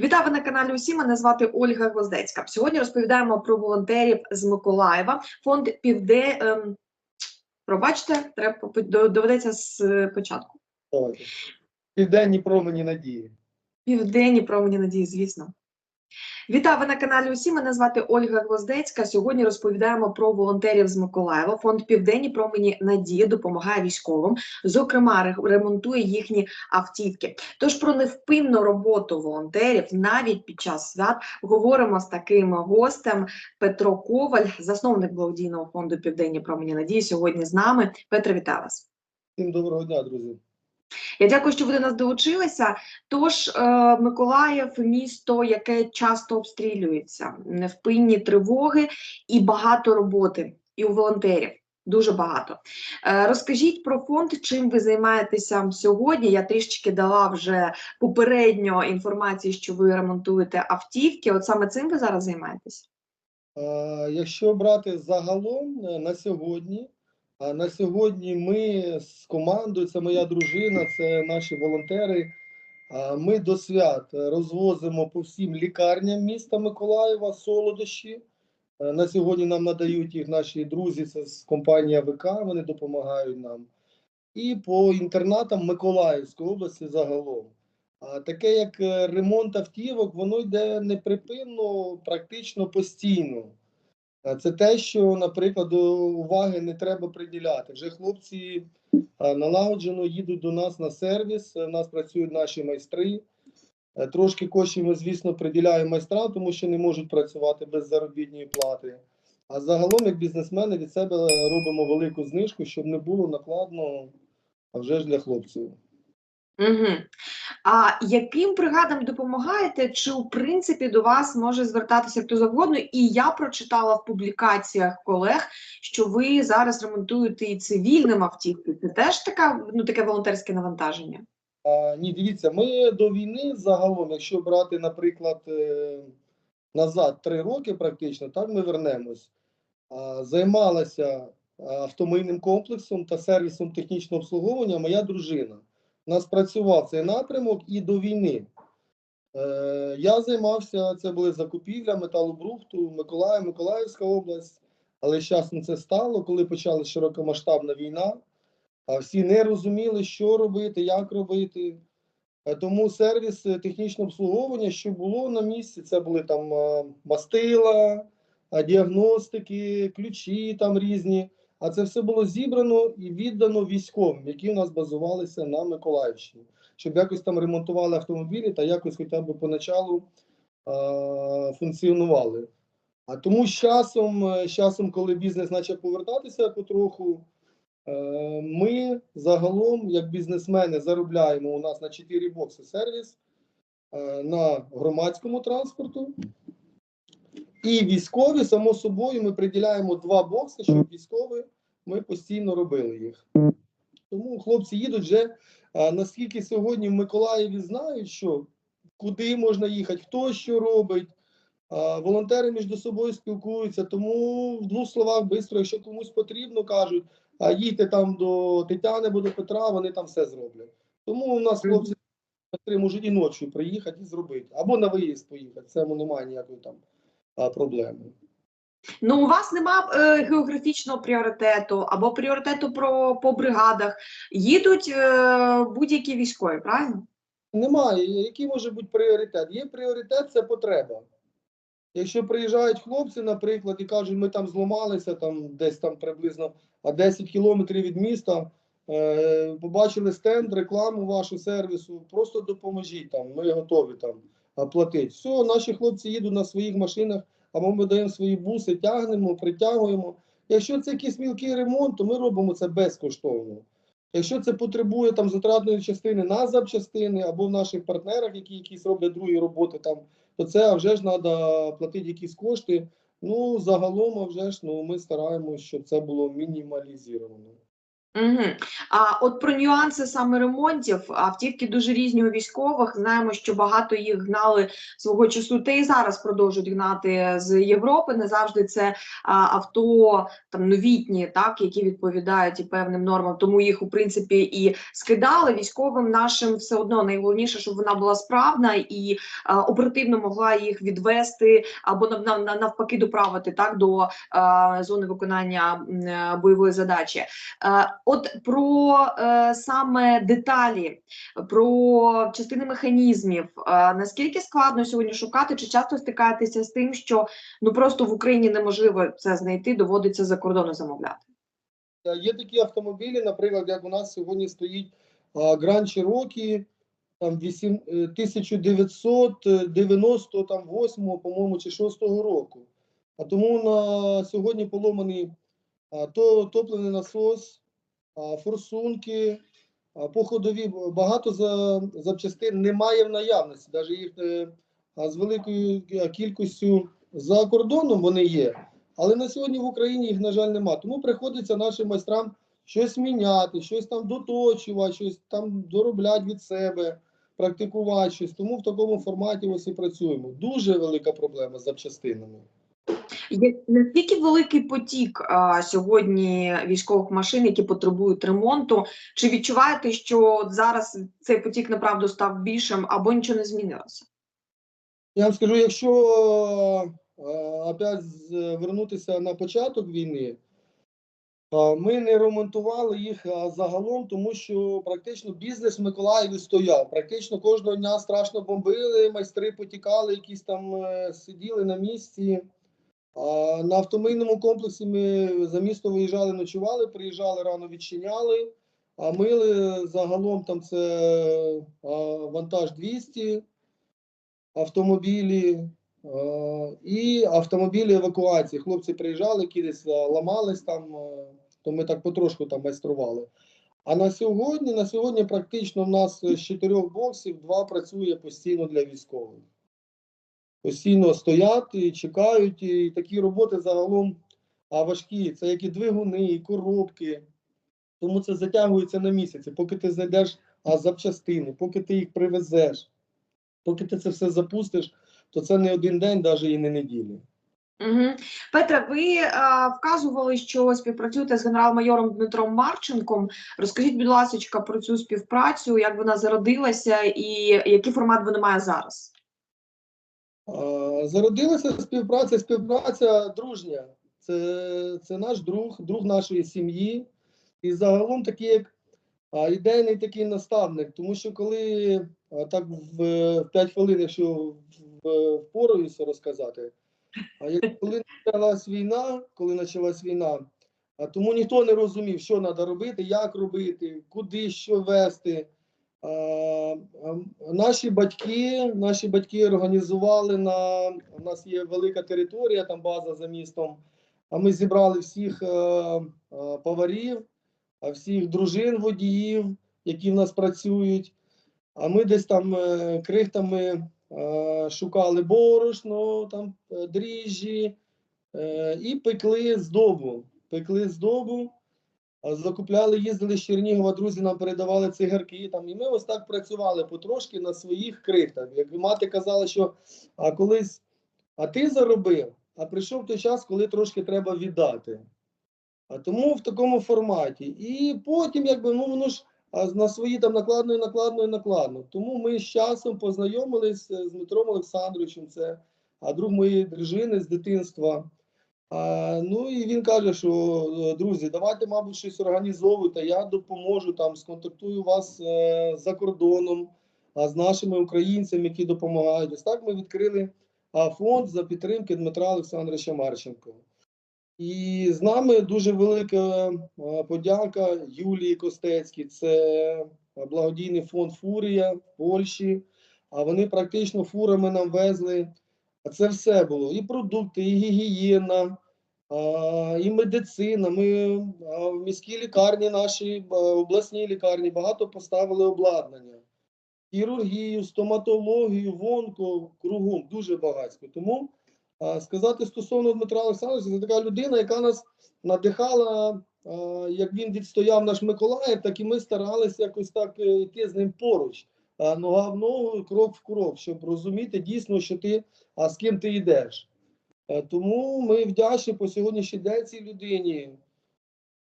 Вітаю на каналі Усі. Мене звати Ольга Гвоздецька. Сьогодні розповідаємо про волонтерів з Миколаєва. Фонд Півде. Ем, пробачте, треба доведеться з е, початку. Південні промені надії. Південні промені надії, звісно. Вітаю ви на каналі Усі. Мене звати Ольга Гвоздецька. Сьогодні розповідаємо про волонтерів з Миколаєва. Фонд Південні промені надії допомагає військовим. Зокрема, ремонтує їхні автівки. Тож про невпинну роботу волонтерів навіть під час свят говоримо з таким гостем Петро Коваль, засновник благодійного фонду Південні промені надії. Сьогодні з нами. Петро, вітаю вас. Доброго дня, друзі. Я дякую, що ви до нас долучилися. Тож е, Миколаїв місто, яке часто обстрілюється, невпинні тривоги і багато роботи, і у волонтерів. Дуже багато. Е, розкажіть про фонд, чим ви займаєтеся сьогодні. Я трішечки дала вже попередньо інформації, що ви ремонтуєте автівки. От саме цим ви зараз займаєтесь? Е, Якщо брати загалом на сьогодні, на сьогодні ми з командою, це моя дружина, це наші волонтери. Ми до свят розвозимо по всім лікарням міста Миколаєва солодощі. Е, На сьогодні нам надають їх наші друзі це з компанії АВК, вони допомагають нам. І по інтернатам Миколаївської області загалом. Таке, як е, ремонт автівок, воно йде неприпинно, практично постійно. А Це те, що, наприклад, уваги не треба приділяти. Вже хлопці налагоджено їдуть до нас на сервіс. У нас працюють наші майстри. Е, Трошки коштів ми, звісно, приділяємо майстрам, тому що не можуть працювати без заробітної плати. А загалом, як бізнесмени, від себе робимо велику знижку, щоб не було накладно, а вже ж для хлопців. Угу. А яким бригадам допомагаєте? Чи в принципі до вас може звертатися хто завгодно? І я прочитала в публікаціях колег, що ви зараз ремонтуєте і цивільним автівки. Це теж така ну таке волонтерське навантаження. А, ні, дивіться, ми до війни загалом, якщо брати, наприклад, е, назад три роки, практично, так ми вернемось. А, займалася автомийним комплексом та сервісом технічного обслуговування моя дружина. Нас працював цей напрямок і до війни. Е, я займався, це були закупівля металобрухту, Миколаїв, Миколаївська область. Але з часом це стало, коли почалася широкомасштабна війна. А всі не розуміли, що робити, як робити. Е, Тому сервіс е, технічного обслуговування, що було на місці, це були там мастила, діагностики, ключі там різні. А це все було зібрано і віддано військовим, які у нас базувалися на Миколаївщині, щоб якось там ремонтували автомобілі та якось хоча б поначалу е, функціонували. А тому з часом, е, з часом, коли бізнес почав повертатися потроху, Е, Ми загалом, як бізнесмени, заробляємо у нас на 4 бокси сервіс е, на громадському транспорту. І військові, само собою, ми приділяємо два бокси, щоб військові ми постійно робили їх. Тому хлопці їдуть вже. е, Наскільки сьогодні в Миколаєві знають, що куди можна їхати, хто що робить. е, Волонтери між собою спілкуються, тому в двох словах швидко, якщо комусь потрібно, кажуть а їдьте там до Тетяни або до Петра, вони там все зроблять. Тому у нас хлопці можуть і ночі приїхати і зробити, або на виїзд поїхати. Це немає ніякої там а, проблеми. Ну у вас нема е, географічного пріоритету або пріоритету про по бригадах. Їдуть е, будь-які військові, правильно? Немає. Який може бути пріоритет? Є пріоритет це потреба. Якщо приїжджають хлопці, наприклад, і кажуть, ми там зламалися, там десь там приблизно а 10 кілометрів від міста, е, побачили стенд, рекламу вашу сервісу, просто допоможіть там, ми готові там платити. Все, наші хлопці їдуть на своїх машинах, або ми даємо свої буси, тягнемо, притягуємо. Якщо це якийсь мілкий ремонт, то ми робимо це безкоштовно. Якщо це потребує там затратної частини на запчастини або в наших партнерах, які якісь роблять другі роботи, там, то це вже ж треба платити якісь кошти. Ну, загалом, а вже ж ну, ми стараємося, щоб це було мінімалізовано. Угу. А от про нюанси саме ремонтів автівки дуже різні у військових. Знаємо, що багато їх гнали свого часу, та і зараз продовжують гнати з Європи. Не завжди це а, авто там новітні, так які відповідають і певним нормам. Тому їх у принципі і скидали військовим нашим. Все одно найголовніше, щоб вона була справна і а, оперативно могла їх відвести або нав- нав- нав- навпаки доправити так до а, зони виконання е, бойової задачі. Е, От про е, саме деталі, про частини механізмів, е, наскільки складно сьогодні шукати, чи часто стикаєтеся з тим, що ну просто в Україні неможливо це знайти, доводиться за кордону замовляти? Е, Є такі автомобілі, наприклад, як у нас сьогодні стоїть Grand Cherokee, там е, 1998, по-моєму, чи 6 року. А тому на сьогодні поломаний то топливний насос, форсунки, походові. Багато за, запчастин немає в наявності. Навіть їх е, з великою е, кількістю за кордоном вони є. Але на сьогодні в Україні їх, на жаль, нема. Тому приходиться нашим майстрам щось міняти, щось там доточувати, щось там доробляти від себе, практикувати щось. Тому в такому форматі ось і працюємо. Дуже велика проблема з запчастинами. Наскільки великий потік а, сьогодні військових машин, які потребують ремонту? Чи відчуваєте, що зараз цей потік направду став більшим або нічого не змінилося? Я вам скажу, якщо опять на початок війни, ми не ремонтували їх загалом, тому що практично бізнес Миколаєві стояв. Практично кожного дня страшно бомбили, майстри потікали, якісь там е, сиділи на місці. На автомийному комплексі ми за місто виїжджали, ночували, приїжджали, рано відчиняли. А мили загалом там це вантаж 200 автомобілі і автомобілі евакуації. Хлопці приїжджали, які ламались там, то ми так потрошку там майстрували. А на сьогодні, на сьогодні практично в нас з чотирьох боксів два працює постійно для військових. Постійно стоять і чекають, і такі роботи загалом важкі. Це як і двигуни, і коробки. Тому це затягується на місяці. Поки ти знайдеш а, запчастини, поки ти їх привезеш, поки ти це все запустиш, то це не один день, навіть і не неділі. Угу. Петре, ви а, вказували, що співпрацюєте з генерал-майором Дмитром Марченком. Розкажіть, будь ласка, про цю співпрацю, як вона зародилася і який формат вона має зараз? Зародилася співпраця, співпраця дружня. Це, це наш друг, друг нашої сім'ї. І загалом такий як ідейний такий наставник. Тому що коли так в, в 5 хвилин, якщо впораюся розказати, а як коли почалась війна, коли почалась війна, а тому ніхто не розумів, що треба робити, як робити, куди що вести. А, а, Наші батьки, наші батьки організували на у нас є велика територія, там база за містом. А ми зібрали всіх е, е, поварів, всіх дружин водіїв, які в нас працюють. А ми десь там е, крихтами е, шукали борошно, там е, дріжджі е, і пекли здобу. Пекли здобу. Закупляли, їздили з Чернігова, друзі нам передавали цигарки. Там, і ми ось так працювали потрошки на своїх крихтах. Як мати казала, що а колись а ти заробив, а прийшов той час, коли трошки треба віддати. А тому в такому форматі. І потім, якби, ну воно ж на свої там накладно, і накладно, і накладно. Тому ми з часом познайомились з Дмитром Олександровичем, це а друг моєї дружини з дитинства. Ну і він каже, що е, друзі, давайте, мабуть, щось організовуйте. Я допоможу там, сконтактую вас е, за кордоном з нашими українцями, які допомагають. Ось так ми відкрили фонд за підтримки Дмитра Олександровича Марченко. І з нами дуже велика подяка Юлії Костецькій. Це благодійний фонд Фурія в Польщі. А вони практично фурами нам везли. Це все було і продукти, і гігієна, і медицина. Ми в міській лікарні, нашій обласній лікарні багато поставили обладнання. Хірургію, стоматологію, вонко, кругом дуже багатько. Тому сказати стосовно Дмитра Олександровича, це така людина, яка нас надихала як він відстояв наш Миколаїв, так і ми старалися якось так е, йти з ним поруч, нога в ногу, крок в крок, щоб розуміти дійсно, що ти, а з ким ти йдеш. Е, Тому ми вдячні по сьогоднішній день цій людині.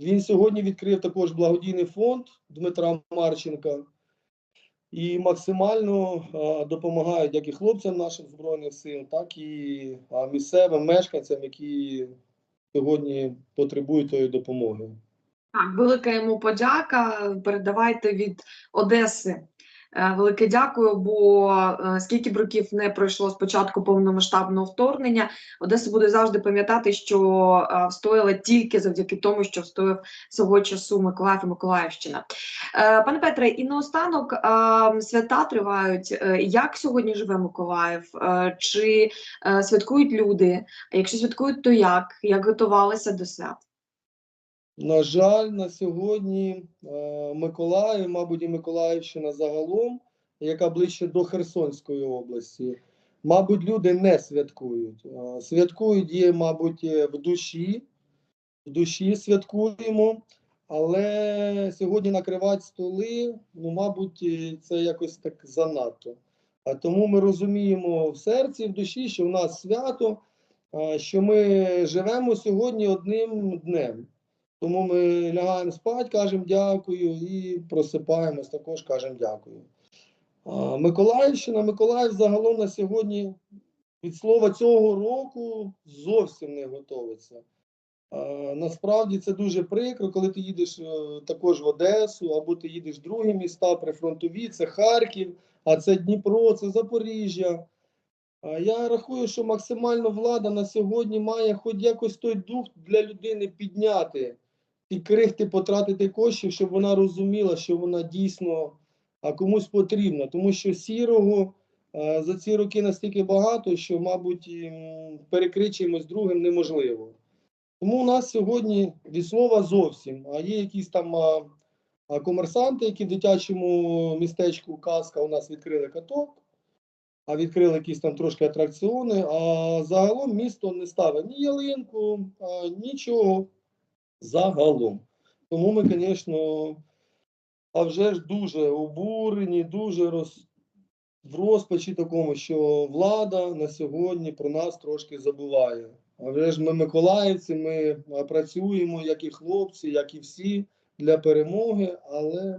Він сьогодні відкрив також благодійний фонд Дмитра Марченка і максимально допомагають як і хлопцям наших збройних сил, так і місцевим мешканцям, які сьогодні потребують тої допомоги. Так, велика йому подяка. Передавайте від Одеси. Е, Велике дякую, бо е, скільки б років не пройшло з початку повномасштабного вторгнення, Одеса буде завжди пам'ятати, що е, встояла тільки завдяки тому, що встояв свого часу Миколаїв і Миколаївщина. Пане Петре, і наостанок свята тривають. Як сьогодні живе Миколаїв? Чи святкують люди? Якщо святкують, то як? Як готувалися до свят? На жаль, на сьогодні е, Миколаїв, мабуть, і Миколаївщина загалом, яка ближче до Херсонської області, мабуть, люди не святкують. Е, Святкують є, мабуть, е, в душі, в душі святкуємо, але сьогодні накривати столи, ну, мабуть, це якось так занадто. А тому ми розуміємо в серці, в душі, що в нас свято, що ми живемо сьогодні одним днем. Тому ми лягаємо спати, кажемо дякую і просипаємось, також кажемо дякую. А, Миколаївщина, Миколаїв загалом на сьогодні від слова цього року зовсім не готовиться. А, насправді це дуже прикро, коли ти їдеш е, також в Одесу, або ти їдеш в другі міста прифронтові, це Харків, а це Дніпро, це Запоріжжя. Я рахую, що максимально влада на сьогодні має хоч якось той дух для людини підняти і крихти потратити коштів, щоб вона розуміла, що вона дійсно комусь потрібна. Тому що сірого за ці роки настільки багато, що, мабуть, м, перекричуємось другим неможливо. Тому у нас сьогодні від слова зовсім. А є якісь там комерсанти, які в дитячому містечку Казка у нас відкрили каток а відкрили якісь там трошки атракціони, а загалом місто не ставить ні ялинку, нічого загалом. Тому ми, звісно, а вже ж дуже обурені, дуже роз... в розпачі такому, що влада на сьогодні про нас трошки забуває. А вже ж ми миколаївці, ми працюємо, як і хлопці, як і всі, для перемоги, але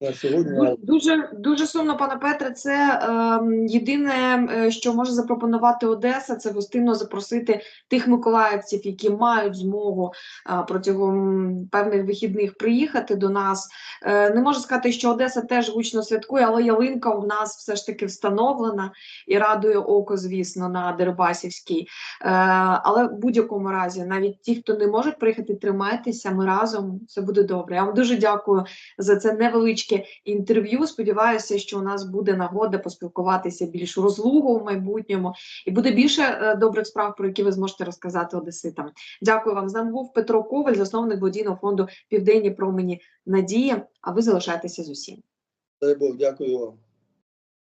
на сьогодні. Дуже дуже сумно, пане Петре. Це ем, єдине, е, що може запропонувати Одеса, це гостинно запросити тих миколаївців, які мають змогу е, протягом певних вихідних приїхати до нас. Е, не можу сказати, що Одеса теж гучно святкує, але ялинка у нас все ж таки встановлена і радує око, звісно, на Дерибасівській. Е, але в будь-якому разі, навіть ті, хто не можуть приїхати, тримайтеся. Ми разом все буде добре. Я вам дуже дякую за це невеличке інтерв'ю. Сподіваюся, що у нас буде нагода поспілкуватися більш розлуго в майбутньому, і буде більше е, добрих справ, про які ви зможете розказати одеситам. Дякую вам. З нами був Петро Коваль, засновник благодійного фонду Південні промені Надія. А ви залишайтеся з усім. Дай Бог, дякую вам.